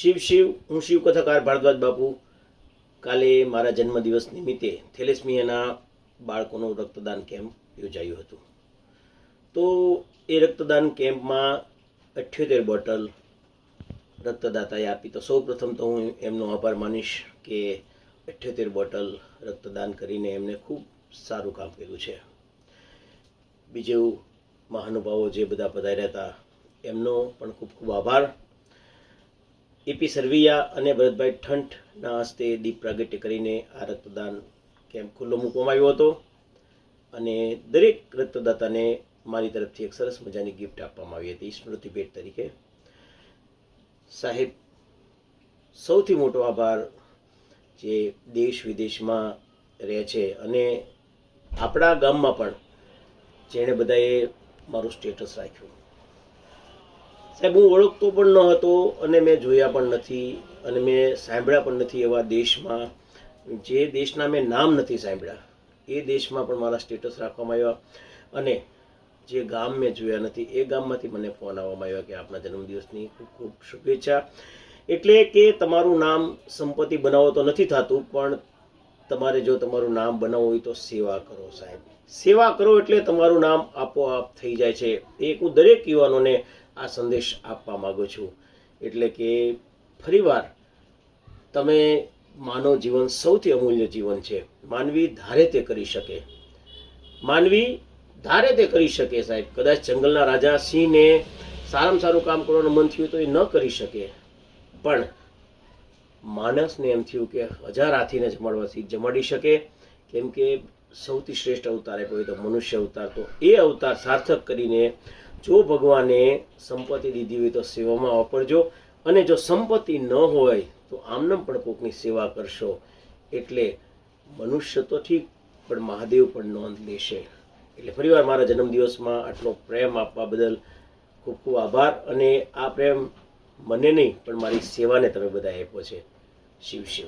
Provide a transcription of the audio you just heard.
શિવ શિવ, હું શિવ કથાકાર ભારદ્વાજ બાપુ. કાલે મારા જન્મદિવસ નિમિત્તે થેલેસમિયાના બાળકોનું રક્તદાન કેમ્પ યોજાયું હતું. તો એ રક્તદાન કેમ્પમાં અઠ્યોતેર બોટલ રક્તદાતાએ આપી. તો સૌ પ્રથમ તો હું એમનો આભાર માનીશ કે અઠ્યોતેર બોટલ રક્તદાન કરીને એમને ખૂબ સારું કામ કર્યું છે. બીજું મહાનુભાવો જે બધા પધાર્યા હતા, એમનો પણ ખૂબ ખૂબ આભાર. એપી સરવૈયા અને ભરતભાઈ ઠંઠના હસ્તે દીપ પ્રાગટ્ય કરીને આ રક્તદાન કેમ્પ ખુલ્લો મૂકવામાં આવ્યો હતો. અને દરેક રક્તદાતાને મારી તરફથી એક સરસ મજાની ગિફ્ટ આપવામાં આવી હતી. સ્મૃતિ ભેટ તરીકે. સાહેબ, સૌથી મોટો આભાર જે દેશ વિદેશમાં રહે છે અને આપણા ગામમાં પણ જેણે બધાએ મારું સ્ટેટસ રાખ્યું. સાહેબ, હું ઓળખતો પણ ન હતો અને મેં જોયા પણ નથી અને મેં સાંભળ્યા પણ નથી એવા દેશમાં. જે દેશના મેં નામ નથી સાંભળ્યા, એ દેશમાં પણ મારા સ્ટેટસ રાખવામાં આવ્યા અને જે ગામ મેં જોયા નથી, એ ગામમાંથી મને ફોન આવવામાં આવ્યા કે આપના જન્મદિવસની ખૂબ ખૂબ શુભેચ્છા. એટલે કે તમારું નામ સંપત્તિ બનાવો તો નથી થતું, પણ તમારે જો તમારું નામ બનાવવું હોય તો સેવા કરો સાહેબ. સેવા કરો એટલે તમારું નામ આપોઆપ થઈ જાય છે. એક હું દરેક યુવાનોને આ સંદેશ આપવા માગું છું. એટલે કે ફરીવાર તમે માનવ જીવન સૌથી અમૂલ્ય જીવન છે. માનવી ધારે તે કરી શકે. માનવી ધારે તે કરી શકે સાહેબ. કદાચ જંગલના રાજા સિંહને સારામાં સારું કામ કરવાનું મન થયું તો એ ન કરી શકે. પણ માણસને એમ થયું કે હજાર હાથીને જમાડવાથી જમાડી શકે. કેમ કે સૌથી શ્રેષ્ઠ અવતાર આપ્યો હોય તો મનુષ્ય અવતાર. તો એ અવતાર સાર્થક કરીને જો ભગવાને સંપત્તિ દીધી હોય તો સેવામાં વાપરજો. અને જો સંપત્તિ ન હોય તો આમનામ પણ કોકની સેવા કરશો. એટલે મનુષ્ય તો ઠીક, પણ મહાદેવ પણ નોંધ લેશે. એટલે ફરીવાર મારા જન્મદિવસમાં આટલો પ્રેમ આપવા બદલ ખૂબ ખૂબ આભાર. અને આ પ્રેમ મને નહીં, પણ મારી સેવાને તમે બધા આપ્યો છે. શિવ શિવ.